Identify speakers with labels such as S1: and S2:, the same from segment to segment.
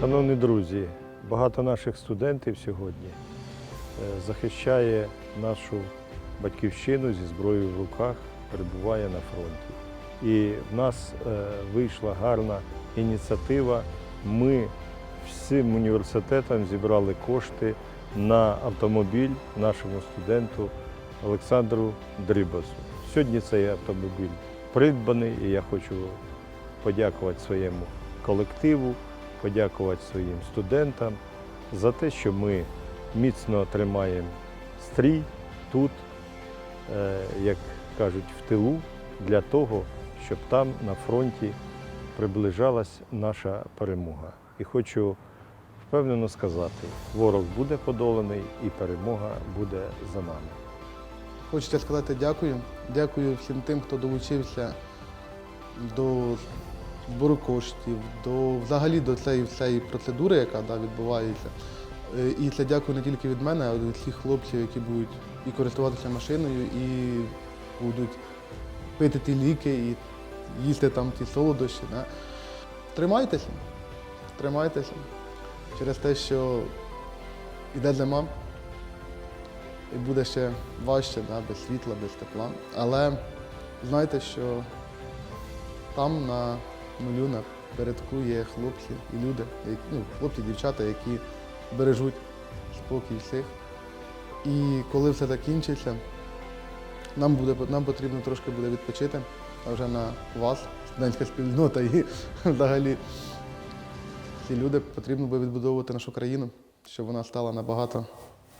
S1: Шановні друзі, багато наших студентів сьогодні е, захищає нашу батьківщину зі зброєю в руках, перебуває на фронті. І в нас е, вийшла гарна ініціатива. Ми всім університетам зібрали кошти на автомобіль нашому студенту Олександру Дрибасу. Сьогодні цей автомобіль придбаний, і я хочу подякувати своєму колективу, подякувати своїм студентам за те, що ми міцно тримаємо стрій тут, е, як кажуть, в тилу, для того, щоб там на фронті приближалась наша перемога. І хочу впевнено сказати, ворог буде подоланий і перемога буде за нами.
S2: Хочеться сказати дякую. Дякую всім тим, хто долучився до збору коштів, до взагалі до цієї всієї процедури, яка да, відбувається. Е, І це дякую не тільки від мене, а від всіх хлопців, які будуть і користуватися машиною, і будуть пити ті ліки, і їсти там ті солодощі. Да. Тримайтеся, тримайтеся через те, що йде зима, і буде ще важче, да, без світла, без тепла. Але знайте, що там на на передку є хлопці і люди, ну, хлопці, дівчата, які бережуть спокій всіх. І коли все закінчиться, нам, буде, нам потрібно трошки буде відпочити, а вже на вас, студентська спільнота і взагалі ці люди потрібно буде відбудовувати нашу країну, щоб вона стала набагато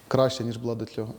S2: краще, ніж була до цього.